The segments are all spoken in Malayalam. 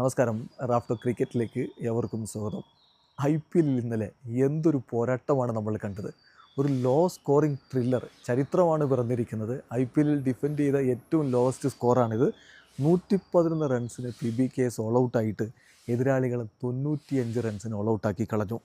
നമസ്കാരം. റാഫ്റ്റോ ക്രിക്കറ്റിലേക്ക് എവർക്കും സ്വാഗതം. ഐ പി എല്ലിൽ ഇന്നലെ എന്തൊരു പോരാട്ടമാണ് നമ്മൾ കണ്ടത്. ഒരു ലോ സ്കോറിംഗ് ത്രില്ലർ ചരിത്രമാണ് പിറന്നിരിക്കുന്നത്. ഐ പി എല്ലിൽ ഡിഫെൻഡ് ചെയ്ത ഏറ്റവും ലോവസ്റ്റ് സ്കോറാണിത് നൂറ്റി പതിനൊന്ന് റൺസിന് P B K S all ഔട്ടായിട്ട് എതിരാളികളെ തൊണ്ണൂറ്റിയഞ്ച് റൺസിന് ഓൾ ഔട്ടാക്കി കളഞ്ഞു.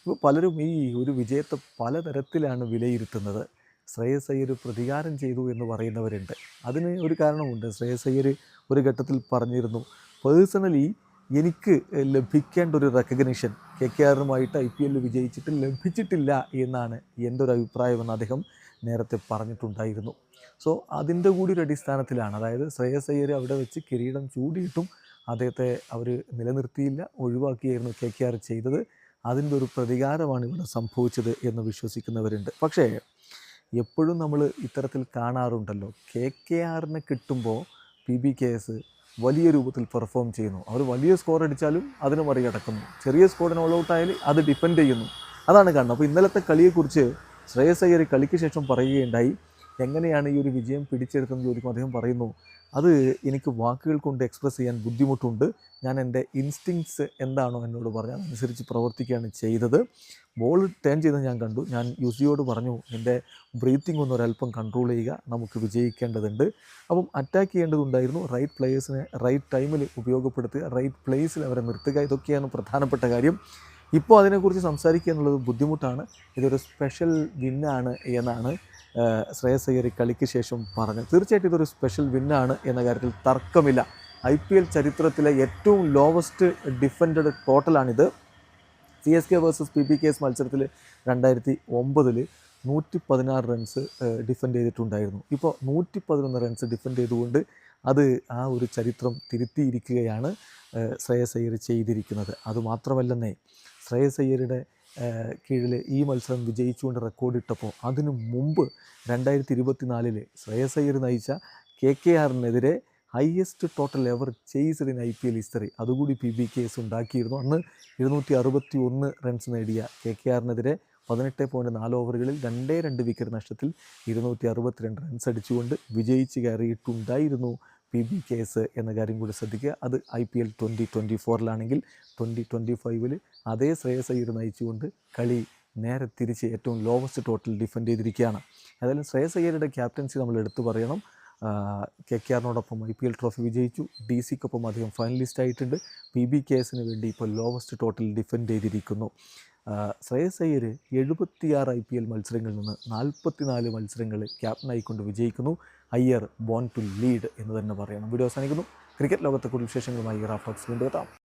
ഇപ്പോൾ പലരും ഈ ഒരു വിജയത്തെ പലതരത്തിലാണ് വിലയിരുത്തുന്നത്. ശ്രേയസ് അയ്യർ പ്രതികാരം ചെയ്തു എന്ന് പറയുന്നവരുണ്ട്. അതിന് ഒരു കാരണമുണ്ട്. ശ്രേയസ് അയ്യർ ഒരു ഘട്ടത്തിൽ പറഞ്ഞിരുന്നു പേഴ്സണലി എനിക്ക് ലഭിക്കേണ്ട ഒരു റെക്കഗ്നിഷൻ കെ കെ ആറുമായിട്ട് ഐ പി എല്ലിൽ വിജയിച്ചിട്ട് ലഭിച്ചിട്ടില്ല എന്നാണ് എന്റെ ഒരു അഭിപ്രായമെന്ന് അദ്ദേഹം നേരത്തെ പറഞ്ഞിട്ടുണ്ടായിരുന്നു. സോ അതിന്റെ കൂടി ഒരു അടിസ്ഥാനത്തിലാണ്. അതായത് ശ്രേയസ് അയ്യർ അവിടെ വെച്ച് കിരീടം ചൂടിയിട്ടും അദ്ദേഹത്തെ അവർ നിലനിർത്തിയില്ല ഒഴിവാക്കിയായിരുന്നു കെ കെ ആർ ചെയ്തത്. അതിന്റെ ഒരു പ്രതികാരമാണ് ഇവിടെ സംഭവിച്ചത് എന്ന് വിശ്വസിക്കുന്നവരുണ്ട്. പക്ഷേ എപ്പോഴും നമ്മൾ ഇത്തരത്തിൽ കാണാറുണ്ടല്ലോ കെ കെ ആറിനെ കിട്ടുമ്പോൾ പി ബി കെ എസ് വലിയ രൂപത്തിൽ പെർഫോം ചെയ്യുന്നു. അവർ വലിയ സ്കോർ അടിച്ചാലും അതിന് മറികടക്കുന്നു. ചെറിയ സ്കോറിന് ഓൾ ഔട്ട് ആയാൽ അത് ഡിപ്പെൻഡ് ചെയ്യുന്നു. അതാണ് കാണുന്നത് അപ്പോൾ ഇന്നലത്തെ കളിയെക്കുറിച്ച് ശ്രേയസ് അയ്യർ കളിക്ക് ശേഷം പറയുകയുണ്ടായി. എങ്ങനെയാണ് ഈ ഒരു വിജയം പിടിച്ചെടുത്തെന്ന് ചോദിക്കുമ്പോൾ അദ്ദേഹം പറയുന്നു അത് എനിക്ക് വാക്കുകൾ കൊണ്ട് എക്സ്പ്രസ് ചെയ്യാൻ ബുദ്ധിമുട്ടുണ്ട്. ഞാൻ എന്റെ ഇൻസ്റ്റിങ്സ് എന്താണോ എന്നോട് പറഞ്ഞാൽ അനുസരിച്ച് പ്രവർത്തിക്കുകയാണ് ചെയ്തത്. ബോൾ ടേൺ ചെയ്ത് ഞാൻ കണ്ടു. ഞാൻ യുസിയോട് പറഞ്ഞു എന്റെ ബ്രീത്തിങ് ഒന്ന് ഒരല്പം കൺട്രോൾ ചെയ്യുക. നമുക്ക് വിജയിക്കേണ്ടതുണ്ട്. അപ്പം അറ്റാക്ക് ചെയ്യേണ്ടതുണ്ടായിരുന്നു. റൈറ്റ് പ്ലേയേഴ്സിനെ റൈറ്റ് ടൈമിൽ ഉപയോഗപ്പെടുത്തുക റൈറ്റ് പ്ലേസിൽ അവരെ നിർത്തുക. ഇതൊക്കെയാണ് പ്രധാനപ്പെട്ട കാര്യം. ഇപ്പോൾ അതിനെക്കുറിച്ച് സംസാരിക്കുക എന്നുള്ളത് ബുദ്ധിമുട്ടാണ്. ഇതൊരു സ്പെഷ്യൽ വിന്നാണ് എന്നാണ് ശ്രേയസ് അയ്യർ കളിക്ക് ശേഷം പറഞ്ഞു തീർച്ചയായിട്ടും ഇതൊരു സ്പെഷ്യൽ വിന്നാണ് എന്ന കാര്യത്തിൽ തർക്കമില്ല. ഐ പി എൽ ചരിത്രത്തിലെ ഏറ്റവും lowest defended ടോട്ടലാണിത് C S K versus P P K S മത്സരത്തിൽ രണ്ടായിരത്തി ഒമ്പതിൽ നൂറ്റി പതിനാറ് റൺസ് ഡിഫെൻഡ് ചെയ്തിട്ടുണ്ടായിരുന്നു. ഇപ്പോൾ നൂറ്റി പതിനൊന്ന് റൺസ് ഡിഫെൻഡ് ചെയ്തുകൊണ്ട് അത് ആ ഒരു ചരിത്രം തിരുത്തിയിരിക്കുകയാണ് ശ്രേയസ് അയ്യർ ചെയ്തിരിക്കുന്നത്. അതുമാത്രമല്ലെന്നേ ശ്രേയസ് അയ്യരുടെ കീഴിൽ ഈ മത്സരം വിജയിച്ചുകൊണ്ട് റെക്കോർഡിട്ടപ്പോൾ അതിനു മുമ്പ് രണ്ടായിരത്തി ഇരുപത്തിനാലിൽ ശ്രേയസ് അയ്യർ നയിച്ച K K ആറിനെതിരെ highest total ever chased in I P L history അതുകൂടി പി ബി കെ എസ് ഉണ്ടാക്കിയിരുന്നു. അന്ന് ഇരുന്നൂറ്റി അറുപത്തി ഒന്ന് റൺസ് നേടിയ കെ കെ ആറിനെതിരെ പതിനെട്ട് പോയിന്റ് നാല് ഓവറുകളിൽ രണ്ടേ രണ്ട് വിക്കറ്റ് നഷ്ടത്തിൽ ഇരുന്നൂറ്റി അറുപത്തിരണ്ട് റൺസ് അടിച്ചുകൊണ്ട് വിജയിച്ച് കയറിയിട്ടുണ്ടായിരുന്നു. പി ബി കെ എസ് എന്ന കാര്യം കൂടി ശ്രദ്ധിക്കുക. അത് I P L twenty twenty ഫോറിലാണെങ്കിൽ twenty twenty ഫൈവിൽ അതേ ശ്രേയസ് അയ്യർ നയിച്ചുകൊണ്ട് കളി നേരെ തിരിച്ച് ഏറ്റവും ലോവസ്റ്റ് ടോട്ടൽ ഡിഫെൻഡ് ചെയ്തിരിക്കുകയാണ്. ഏതായാലും ശ്രേയസ് അയ്യരുടെ ക്യാപ്റ്റൻസി നമ്മൾ എടുത്തു പറയണം. കെ കെ ആറിനോടൊപ്പം ഐ പി എൽ ട്രോഫി വിജയിച്ചു. ഡി സിക്കൊപ്പം അദ്ദേഹം ഫൈനലിസ്റ്റ് ആയിട്ടുണ്ട്. പി ബി കെ എസിന് വേണ്ടി ഇപ്പോൾ ലോവസ്റ്റ് ടോട്ടൽ ഡിഫെൻഡ് ചെയ്തിരിക്കുന്നു. ശ്രേയസ് അയ്യർ എഴുപത്തിയാറ് ഐ പി എൽ മത്സരങ്ങളിൽ നിന്ന് നാൽപ്പത്തിനാല് മത്സരങ്ങൾ ക്യാപ്റ്റനായിക്കൊണ്ട് വിജയിക്കുന്നു. അയ്യർ ബോൺ ടു ലീഡ് എന്ന് തന്നെ പറയണം. വീഡിയോ അവസാനിക്കുന്നു. ക്രിക്കറ്റ് ലോകത്തെ വിശേഷങ്ങളുമായി റാഫോക്സ് വീണ്ടും എത്താം.